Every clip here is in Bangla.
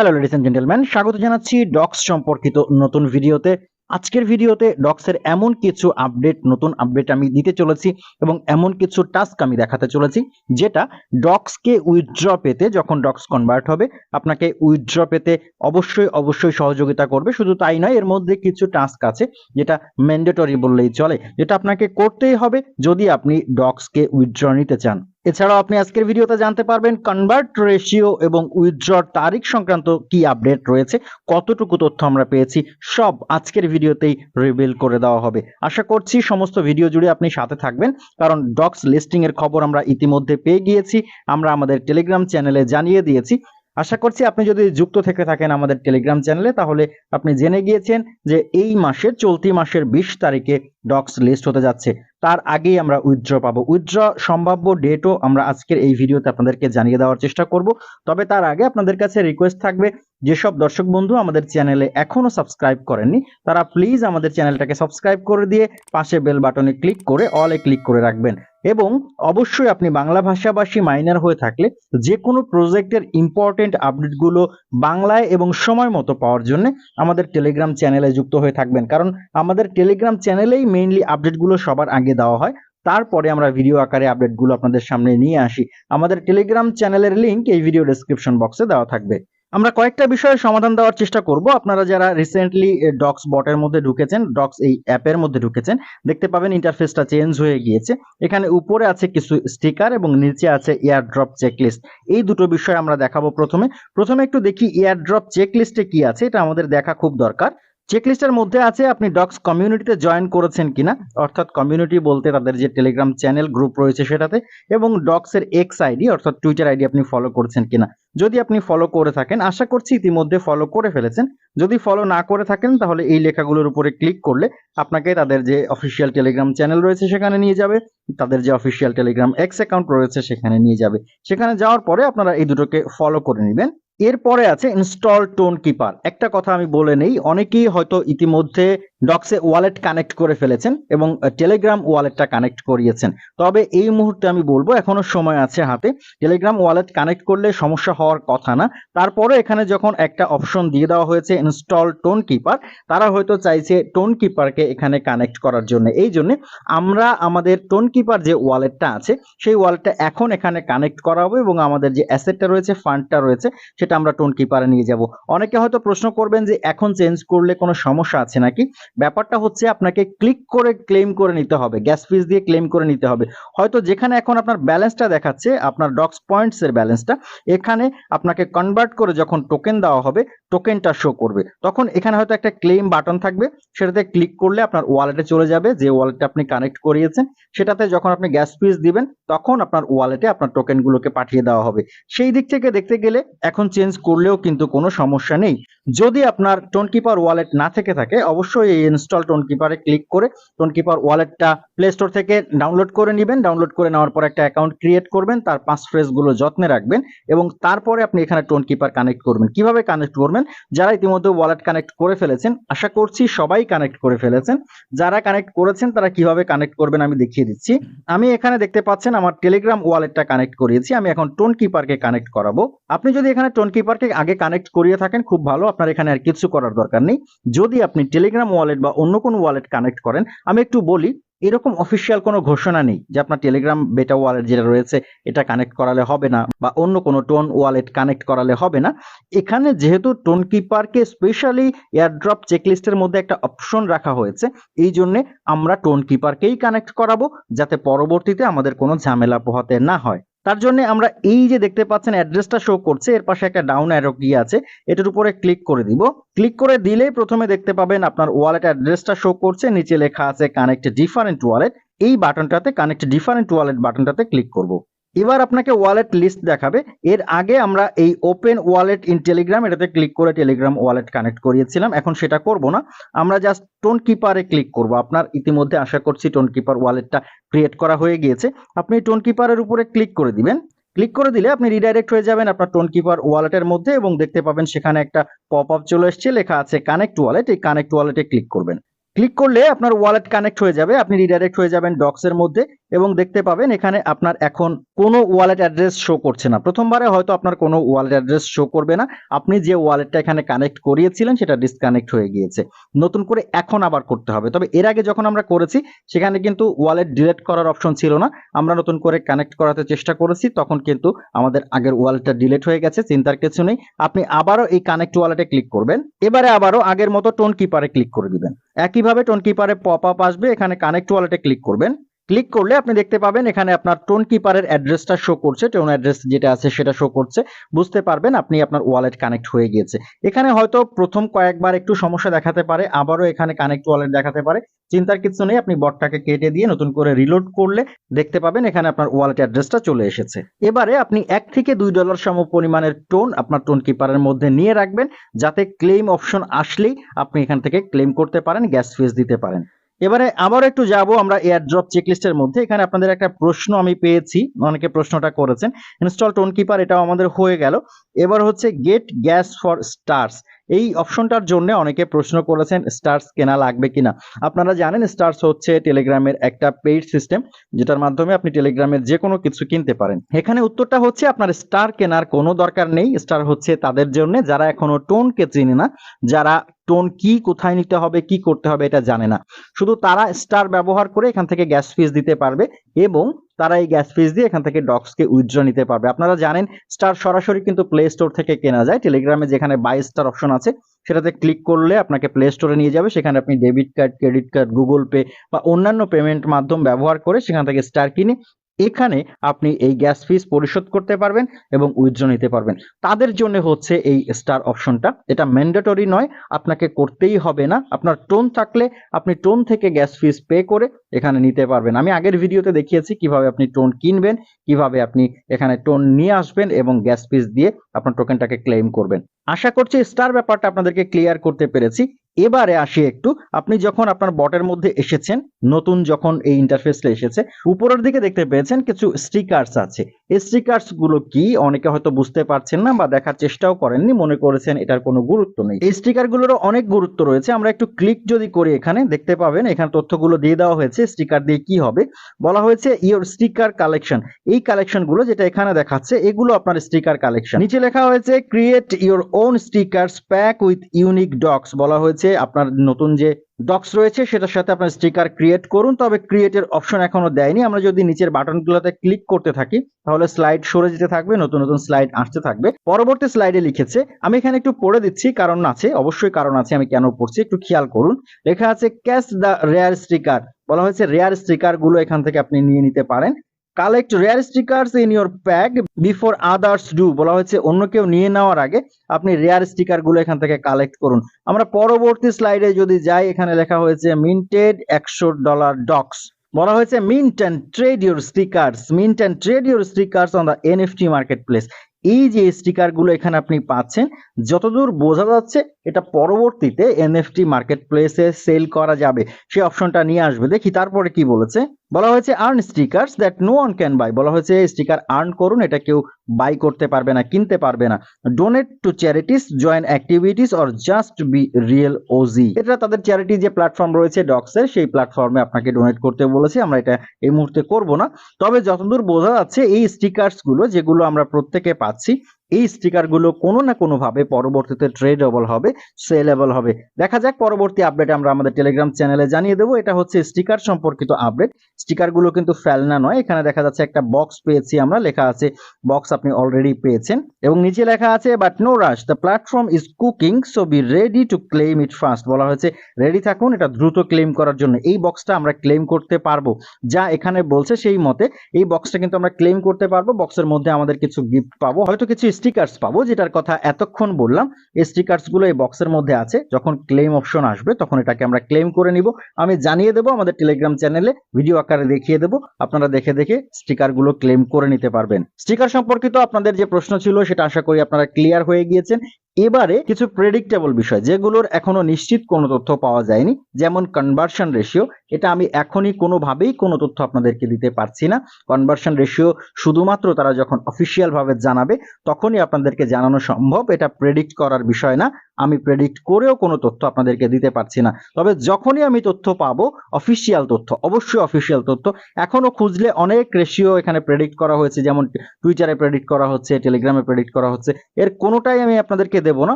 হ্যালো লেডিস এন্ড জেন্টেলম্যান স্বাগত জানাচ্ছি ডক্স সম্পর্কিত নতুন ভিডিওতে। আজকের ভিডিওতে ডক্সের এমন কিছু আপডেট, নতুন আপডেট আমি দিতে চলেছি এবং এমন কিছু টাস্ক আমি দেখাতে চলেছি, যেটা ডক্সকে উইথড্র পেতে যখন ডক্স কনভার্ট হবে, আপনাকে উইথড্র পেতে অবশ্যই অবশ্যই সহযোগিতা করবে। শুধু তাই নয়, এর মধ্যে কিছু টাস্ক আছে, যেটা ম্যান্ডেটরি বললেই চলে, যেটা আপনাকে করতেই হবে যদি আপনি ডক্সকে উইথড্র নিতে চান। এছাড়াও আপনি আজকের ভিডিওতে জানতে পারবেন কনভার্ট রেশিও এবং উইথড্রর তারিখ সংক্রান্ত কি আপডেট রয়েছে, কতটুকু তথ্য আমরা পেয়েছি, সব আজকের ভিডিওতেই রিভিল করে দেওয়া হবে। আশা করছি সমস্ত ভিডিও জুড়ে আপনি সাথে থাকবেন, কারণ ডক্স লিস্টিং এর খবর আমরা ইতিমধ্যে পেয়ে গিয়েছি, আমরা আমাদের টেলিগ্রাম চ্যানেলে জানিয়ে দিয়েছি। আশা করছি আপনি যদি যুক্ত থেকে থাকেন আমাদের টেলিগ্রাম চ্যানেলে তাহলে আপনি জেনে গিয়েছেন যে এই মাসের চলতি মাসের বিশ তারিখে ডক্স লিস্ট হতে যাচ্ছে। তার আগেই আমরা উইথড্র পাবো। উইথড্র সম্ভাব্য ডেটও আমরা আজকের এই ভিডিওতে আপনাদেরকে জানিয়ে দেওয়ার চেষ্টা করব। তবে তার আগে আপনাদের কাছে রিকোয়েস্ট থাকবে, যেসব দর্শক বন্ধু আমাদের চ্যানেলে এখনও সাবস্ক্রাইব করেননি, তারা প্লিজ আমাদের চ্যানেলটাকে সাবস্ক্রাইব করে দিয়ে পাশে বেল বাটনে ক্লিক করে অলে ক্লিক করে রাখবেন। এবং অবশ্যই আপনি বাংলা ভাষাভাষী মাইনার হয়ে থাকলে যে কোনো প্রজেক্টের ইম্পর্টেন্ট আপডেটগুলো বাংলায় এবং সময় মতো পাওয়ার জন্য আমাদের টেলিগ্রাম চ্যানেলে যুক্ত হয়ে থাকবেন। কারণ আমাদের টেলিগ্রাম চ্যানেলেই মেইনলি আপডেটগুলো সবার আগে দেওয়া হয়। তারপরে আমরা ভিডিও আকারে আপডেটগুলো আপনাদের সামনে নিয়ে আসি। আমাদের টেলিগ্রাম চ্যানেলের লিংক এই ভিডিও ডেসক্রিপশন বক্সে দেওয়া থাকবে। আমরা কয়েকটা বিষয়ের সমাধান দেওয়ার চেষ্টা করব। আপনারা যারা রিসেন্টলি ডক্স বটের মধ্যে ঢুকেছেন ডক্স এই অ্যাপের মধ্যে ঢুকেছেন, দেখতে পাবেন ইন্টারফেসটা চেঞ্জ হয়ে গিয়েছে। এখানে উপরে আছে কিছু স্টিকার এবং নিচে আছে এয়ার ড্রপ চেকলিস্ট এই দুটো বিষয় আমরা দেখাবো প্রথমে। প্রথমে একটু দেখি এয়ার ড্রপ চেকলিস্টে কি আছে, এটা আমাদের দেখা খুব দরকার। চেকলিস্টের মধ্যে আছে আপনি ডক্স কমিউনিটিতে জয়েন করেছেন কিনা, অর্থাৎ কমিউনিটি বলতে তাদের যে টেলিগ্রাম চ্যানেল গ্রুপ রয়েছে সেটাতে, এবং ডক্সের এক্স আইডি অর্থাৎ টুইটার আইডি আপনি ফলো করছেন কিনা। যদি আপনি ফলো করে থাকেন, আশা করছি ইতিমধ্যে ফলো করে ফেলেছেন। যদি ফলো না করে থাকেন, তাহলে এই লেখাগুলোর উপরে ক্লিক করলে আপনাকে তাদের যে অফিসিয়াল টেলিগ্রাম চ্যানেল রয়েছে সেখানে নিয়ে যাবে, তাদের যে অফিসিয়াল টেলিগ্রাম এক্স অ্যাকাউন্ট রয়েছে সেখানে নিয়ে যাবে। সেখানে যাওয়ার পরে আপনারা এই দুটোকে ফলো করে নেবেন। এরপরে আছে ইনস্টল টোন কিপার একটা কথা আমি বলে নেই অনেকেই হয়তো ইতিমধ্যে ডক্সে ওয়ালেট কানেক্ট করে ফেলেছেন এবং টেলিগ্রাম ওয়ালেটটা কানেক্ট করিয়েছেন। তবে এই মুহূর্তে আমি বলব, এখনও সময় আছে হাতে। টেলিগ্রাম ওয়ালেট কানেক্ট করলে সমস্যা হওয়ার কথা না। তারপরে এখানে যখন একটা অপশন দিয়ে দেওয়া হয়েছে, ইনস্টল টোন কিপার, তারা হয়তো চাইছে টোন কিপারকে এখানে কানেক্ট করার জন্য। এই জন্য আমরা আমাদের টোন কিপার যে ওয়ালেটটা আছে, সেই ওয়ালেটটা এখন এখানে কানেক্ট করাবো এবং আমাদের যে অ্যাসেটটা রয়েছে, ফান্ডটা রয়েছে, সেটা আমরা টোন কিপারে নিয়ে যাব। অনেকে হয়তো প্রশ্ন করবেন যে, এখন চেঞ্জ করলে কোনো সমস্যা আছে নাকি? ব্যাপারটা হচ্ছে আপনাকে ক্লিক করে ক্লেম করে নিতে হবে গ্যাস ফিস দিয়ে ক্লেম করে নিতে হবে। হয়তো যেখানে এখন আপনার ব্যালেন্সটা দেখাচ্ছে, আপনার ডক্স পয়েন্টস এর ব্যালেন্সটা এখানে আপনাকে কনভার্ট করে যখন টোকেন দেওয়া হবে টোকেনটা শো করবে। তখন এখানে হয়তো একটা ক্লেম বাটন থাকবে, সেটাতে ক্লিক করলে আপনার ওয়ালেটে চলে যাবে, যে ওয়ালেটে আপনি কানেক্ট করিয়েছেন, সেটাতে যখন আপনি গ্যাস ফিস দিবেন, তখন আপনার ওয়ালেটে আপনার টোকেনগুলোকে পাঠিয়ে দেওয়া হবে। সেই দিক থেকে দেখতে গেলে এখন চেঞ্জ করলেও কিন্তু কোনো সমস্যা নেই। যদি আপনার টোনকিপার ওয়ালেট না থেকে থাকে, অবশ্যই এই ইনস্টল টোনকিপারে ক্লিক করে টোনকিপার ওয়ালেটটা প্লে স্টোর থেকে ডাউনলোড করে নেবেন। ডাউনলোড করে নেওয়ার পর একটা অ্যাকাউন্ট ক্রিয়েট করবেন, তার পাসগুলো যত্নে রাখবেন এবং তারপরে আপনি এখানে টোনকিপার কানেক্ট করবেন। কীভাবে কানেক্ট করবেন? যারা ইতিমধ্যে ওয়ালেট কানেক্ট করে ফেলেছেন, আশা করছি সবাই কানেক্ট করে ফেলেছেন। যারা কানেক্ট করেছেন, তারা কীভাবে কানেক্ট করবেন আমি দেখিয়ে দিচ্ছি। আমি এখানে দেখতে পাচ্ছেন আমার টেলিগ্রাম ওয়ালেটটা কানেক্ট করিয়েছি। আমি এখন টোন কিপারকে কানেক্ট করাবো। আপনি যদি এখানে টোন কিপারকে আগে কানেক্ট করিয়ে থাকেন, খুব ভালো। আপনার এখানে আর কিছু করার দরকার নেই। যদি আপনি টেলিগ্রাম ওয়ালেট বা অন্য কোনো ওয়ালেট কানেক্ট করেন, আমি একটু বলি, এরকম অফিসিয়াল কোনো ঘোষণা নেই যে আপনার টেলিগ্রাম বেটা ওয়ালেট যেটা রয়েছে, এটা কানেক্ট করালে হবে না বা অন্য কোনো টোন ওয়ালেট কানেক্ট করালে হবে না। এখানে যেহেতু টোন কিপারকে স্পেশালি এয়ারড্রপ চেকলিস্টের মধ্যে একটা অপশন রাখা হয়েছে, এই জন্যে আমরা টোন কিপারকেই কানেক্ট করাবো, যাতে পরবর্তীতে আমাদের কোনো ঝামেলা পোহাতে না হয়। তার জন্য আমরা এই যে দেখতে পাচ্ছেন অ্যাড্রেসটা শো করছে, এর পাশে একটা ডাউন অ্যারো কি আছে, এটার উপরে ক্লিক করে দিব। ক্লিক করে দিলেই প্রথমে দেখতে পাবেন আপনার ওয়ালেট অ্যাড্রেসটা শো করছে, নিচে লেখা আছে কানেক্ট ডিফারেন্ট ওয়ালেট এই বাটনটাতে কানেক্ট ডিফারেন্ট ওয়ালেট বাটনটাতে ক্লিক করব। এবার আপনাকে ওয়ালেট লিস্ট দেখাবে। এর আগে আমরা এই ওপেন ওয়ালেট ইন টেলিগ্রাম এটাতে ক্লিক করে টেলিগ্রাম ওয়ালেট কানেক্ট করিয়েছিলাম। এখন সেটা করব না। আমরা জাস্ট টোন কিপারে ক্লিক করব। আপনার ইতিমধ্যে আশা করছি টোন কিপার ওয়ালেটটা ক্রিয়েট করা হয়ে গিয়েছে। আপনি টোন কিপারের উপরে ক্লিক করে দিবেন। ক্লিক করে দিলে আপনি রিডাইরেক্ট হয়ে যাবেন আপনার টোন কিপার ওয়ালেটের মধ্যে এবং দেখতে পাবেন সেখানে একটা পপ আপ চলে এসছে। লেখা আছে কানেক্ট ওয়ালেট এই কানেক্ট ওয়ালেটে ক্লিক করবেন। ক্লিক করলে আপনার ওয়ালেট কানেক্ট হয়ে যাবে। আপনি রিডাইরেক্ট হয়ে যাবেন ডক্সের মধ্যে। এবং দেখতে পাবেন এখানে আপনার এখন কোনো ওয়ালেট অ্যাড্রেস শো করছে না। প্রথমবারে হয়তো আপনার কোনো ওয়ালেট অ্যাড্রেস শো করবে না। আপনি যে ওয়ালেটটা এখানে কানেক্ট করিয়েছিলেন সেটা ডিসকানেক্ট হয়ে গিয়েছে। নতুন করে এখন আবার করতে হবে। তবে এর আগে যখন আমরা করেছি, সেখানে কিন্তু ওয়ালেট ডিলেট করার অপশন ছিল না। আমরা নতুন করে কানেক্ট করাতে চেষ্টা করেছি, তখন কিন্তু আমাদের আগের ওয়ালেটটা ডিলেট হয়ে গেছে, চিন্তার কিছু নেই। আপনি আবারও এই কানেক্ট ওয়ালেটে ক্লিক করবেন। এবারে আবারও আগের মতো টোন কিপারে ক্লিক করে দিবেন। একইভাবে টোন কিপারে পপ আপ আসবে, এখানে কানেক্ট ওয়ালেটে ক্লিক করবেন। ক্লিক করলে আপনি দেখতে পাবেন এখানে আপনার টোন কিপারের অ্যাড্রেসটা শো করছে। টোন অ্যাড্রেস যেটা আছে সেটা শো করছে। বুঝতে পারবেন আপনি আপনার ওয়ালেট কানেক্ট হয়ে গিয়েছে। এখানে হয়তো প্রথম কয়েকবার একটু সমস্যা দেখাতে পারে, আবারও এখানে কানেক্ট ওয়ালেট দেখাতে পারে। চিন্তার কিছু নেই, আপনি বটটাকে কেটে দিয়ে নতুন করে রিলোড করলে দেখতে পাবেন এখানে আপনার ওয়ালেট অ্যাড্রেসটা চলে এসেছে। এবারে আপনি এক থেকে দুই ডলার সম পরিমাণের টোন আপনার টোন কিপারের মধ্যে নিয়ে রাখবেন। যাতে ক্লেম অপশন আসলেই আপনি এখান থেকে ক্লেম করতে পারেন গ্যাস ফিস দিতে পারেন। এবারে আবার একটু যাব আমরা এয়ার ড্রপ চেকলিস্টের মধ্যে। এখানে আপনাদের একটা প্রশ্ন আমি পেয়েছি, অনেকে প্রশ্নটা করেছেন। ইনস্টল টোন কিপার এটাও আমাদের হয়ে গেল। এবার হচ্ছে গেট গ্যাস ফর স্টার্স এই অপশনটার জন্য অনেকে প্রশ্ন করেছেন স্টার্স কেনা লাগবে কিনা? আপনারা জানেন স্টার্স হচ্ছে টেলিগ্রামের একটা পেইড সিস্টেম যেটার মাধ্যমে আপনি টেলিগ্রামের যে কোনো কিছু কিনতে পারেন। এখানে উত্তরটা হচ্ছে, আপনার স্টার কেনার কোনো দরকার নেই। স্টার হচ্ছে তাদের জন্য, যারা এখনও টোনকে চিনে না, যারা টোন কি, কোথায় নিতে হবে, কি করতে হবে এটা জানে না। শুধু তারা স্টার ব্যবহার করে এখান থেকে গ্যাস ফিস দিতে পারবে এবং তারা এই গ্যাস ফিস দিয়ে এখান থেকে ডক্সকে উইথড্র নিতে পারবে। আপনারা জানেন, স্টার সরাসরি কিন্তু প্লে স্টোর থেকে কেনা যায়। টেলিগ্রামে যেখানে বাই স্টার অপশন আছে, সেটাতে ক্লিক করলে আপনাকে প্লে স্টোরে নিয়ে যাবে। সেখানে আপনি debit card, credit card, Google Pay বা অন্যান্য পেমেন্ট মাধ্যম ব্যবহার করে সেখান থেকে স্টার কিনে এখানে আপনি এই গ্যাস ফিস পরিশোধ করতে পারবেন এবং উইথড্র নিতে পারবেন। তাদের জন্য হচ্ছে এই স্টার অপশনটা এটা ম্যান্ডেটরি নয়, আপনাকে করতেই হবে না। আপনার টোন থাকলে আপনি টোন থেকে গ্যাস ফিস পে করে এখানে নিতে পারবেন। আমি আগের ভিডিওতে দেখিয়েছি কীভাবে আপনি টোন কিনবেন, কীভাবে আপনি এখানে টোন নিয়ে আসবেন এবং গ্যাস ফিস দিয়ে আপনার টোকেনটাকে ক্লেম করবেন। আশা করছি স্টার ব্যাপারটা আপনাদেরকে ক্লিয়ার করতে পেরেছি। এবারে আসি একটু। আপনি যখন আপনার বটের মধ্যে এসেছেন, নতুন যখন এই ইন্টারফেসটা এসেছে, উপরের দিকে দেখতে পেয়েছেন কিছু স্টিকার্স আছে। এই স্টিকার্সগুলো কি? অনেকে হয়তো বুঝতে পারছেন না বা দেখার চেষ্টাও করেননি, মনে করেছেন এটার কোনো গুরুত্ব নেই। এই স্টিকার গুলোরও অনেক গুরুত্ব রয়েছে। আমরা একটু ক্লিক যদি করি এখানে, দেখতে পাবেন এখানে তথ্যগুলো দিয়ে দেওয়া হয়েছে, স্টিকার দিয়ে কি হবে। বলা হয়েছে ইওর স্টিকার কালেকশন এই কালেকশনগুলো যেটা এখানে দেখাচ্ছে, এগুলো আপনার স্টিকার কালেকশন নিচে লেখা হয়েছে create your own stickers pack with unique Dogs বলা হয়েছে, আপনার নতুন যে ডক্স রয়েছে, সেটার সাথে আপনার স্টিকার ক্রিয়েট করুন। তবে ক্রিয়েটের অপশন এখনও দেয়নি। আমরা যদি নিচের বাটনগুলোতে ক্লিক করতে থাকি, তাহলে স্লাইড সরে যেতে থাকবে, নতুন নতুন স্লাইড আসতে থাকবে। পরবর্তী স্লাইডে লিখেছে, আমি এখানে একটু পড়ে দিচ্ছি, কারণ আছে, অবশ্যই কারণ আছে, আমি কেন পড়ছি, একটু খেয়াল করুন। লেখা আছে ক্যাশ দ্য রেয়ার স্টিকার বলা হয়েছে রেয়ার স্টিকারগুলো এখান থেকে আপনি নিয়ে নিতে পারেন। Collect rare stickers in your pack before others do, বলা হয়েছে অন্য কেউ নিয়ে নেওয়ার আগে আপনি রেয়ার স্টিকারগুলো এখান থেকে কালেক্ট করুন। আমরা পরবর্তী স্লাইডে যদি যাই, এখানে লেখা হয়েছে মিন্টেড একশো ডলার ডক্স। বলা হয়েছে mint and trade your stickers, mint and trade your stickers on the NFT marketplace এই যে স্টিকারগুলো এখানে আপনি পাচ্ছেন, যতদূর বোঝা যাচ্ছে এটা পরবর্তীতে এনএফটি মার্কেট প্লেসে সেল করা যাবে। সেই অপশনটা নিয়ে আসবে। দেখি তারপরে কি বলেছে? বলা হয়েছে earn stickers that no one can buy বলা হয়েছে স্টিকার আর্ন করুন, এটা কেউ বাই করতে পারবে না, কিনতে পারবে না। Donate to charities join activities or just be real OG এটা তাদের চ্যারিটি যে প্ল্যাটফর্ম রয়েছে ডক্সের সেই প্ল্যাটফর্মে আপনাকে ডোনেট করতে বলেছে। আমরা এটা এই মুহূর্তে করব না। তবে যতদূর বোঝা যাচ্ছে, এই স্টিকার্সগুলো যেগুলো আমরা প্রত্যেকে পাচ্ছি এই স্টিকারগুলো কোনো না কোনো ভাবে পরবর্তীতে ট্রেডেবল হবে সেলেবল হবে। দেখা যাক পরবর্তী আপডেট আমরা আমাদের টেলিগ্রাম চ্যানেলে জানিয়ে দেবো। এটা হচ্ছে স্টিকার সম্পর্কিত আপডেট স্টিকারগুলো কিন্তু ফেলনা নয়। এখানে দেখা যাচ্ছে একটা বক্স পেয়েছি আমরা। লেখা আছে বক্স আপনি অলরেডি পেয়েছেন। এবং নিচে লেখা আছে but no rush the platform is cooking so be ready to claim it first বলা হয়েছে। রেডি থাকুন, এটা দ্রুত ক্লেম করার জন্য। এই বক্সটা আমরা ক্লেম করতে পারব। যা এখানে বলছে সেই মতে, এই বক্সটা কিন্তু আমরা ক্লেম করতে পারব। বক্সের মধ্যে আমাদের কিছু গিফট পাবো। হয়তো কিছু স্টিকার্স পাবো, যেটার কথা এতক্ষণ বললাম। এই স্টিকার্সগুলো এই বক্সের মধ্যে আছে। যখন ক্লেম অপশন আসবে, তখন এটাকে আমরা ক্লেম করে নিব। আমি জানিয়ে দেবো, আমাদের টেলিগ্রাম চ্যানেলে ভিডিও আকারে দেখিয়ে দেবো। আপনারা দেখে দেখে স্টিকারগুলো ক্লেম করে নিতে পারবেন। স্টিকার সম্পর্কিত আপনাদের যে প্রশ্ন ছিল, সেটা আশা করি আপনারা ক্লিয়ার হয়ে গিয়েছেন। এবারে কিছু প্রেডিক্টেবল বিষয়, যেগুলোর এখনও নিশ্চিত কোনো তথ্য পাওয়া যায়নি, যেমন কনভার্সন রেশিও এটা আমি এখনই কোনোভাবেই কোনো তথ্য আপনাদেরকে দিতে পারছি না। কনভার্সন রেশিও শুধুমাত্র তারা যখন অফিসিয়ালভাবে জানাবে, তখনই আপনাদেরকে জানানো সম্ভব, এটা প্রেডিক্ট করার বিষয় না। আমি প্রেডিক্ট করেও কোনো তথ্য আপনাদেরকে দিতে পারছি না। তবে যখনই আমি তথ্য পাবো অফিসিয়াল তথ্য, অবশ্যই অফিসিয়াল তথ্য। এখনও খুঁজলে অনেক রেশিও এখানে প্রেডিক্ট করা হয়েছে, যেমন টুইটারে প্রেডিক্ট করা হচ্ছে টেলিগ্রামে প্রেডিক্ট করা হচ্ছে। এর কোনোটাই আমি আপনাদেরকে দেব না।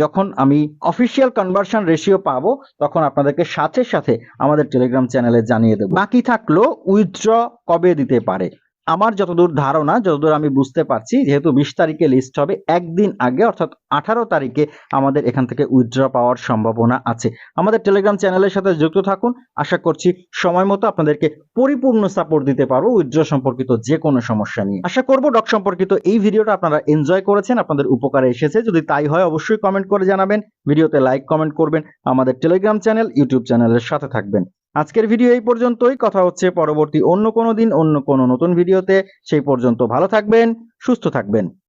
যখন আমি অফিসিয়াল কনভার্সন রেশিও পাবো, তখন আপনাদেরকে সাথে সাথে আমাদের টেলিগ্রাম চ্যানেলে জানিয়ে দেবো। বাকি থাকল উইথড্র কবে দিতে পারে? আমার যতদূর ধারণা, যতদূর আমি বুঝতে পারছি, যেহেতু বিশ তারিখে লিস্ট হবে, একদিন আগে, অর্থাৎ আঠারো তারিখে আমাদের এখান থেকে উইথড্র পাওয়ার সম্ভাবনা আছে। আমাদের টেলিগ্রাম চ্যানেলের সাথে যুক্ত থাকুন। আশা করছি সময় মতো আপনাদেরকে পরিপূর্ণ সাপোর্ট দিতে পারব উইথড্র সম্পর্কিত যে কোনো সমস্যা নিয়ে। আশা করব ডক সম্পর্কিত এই ভিডিওটা আপনারা এনজয় করেছেন, আপনাদের উপকারে এসেছে। যদি তাই হয়, অবশ্যই কমেন্ট করে জানাবেন। ভিডিওতে লাইক কমেন্ট করবেন। আমাদের টেলিগ্রাম চ্যানেল ইউটিউব চ্যানেলের সাথে থাকবেন। আজকের ভিডিও এই পর্যন্তই। কথা হচ্ছে পরবর্তী অন্য কোনো দিন, অন্য কোনো নতুন ভিডিওতে। সেই পর্যন্ত ভালো থাকবেন, সুস্থ থাকবেন।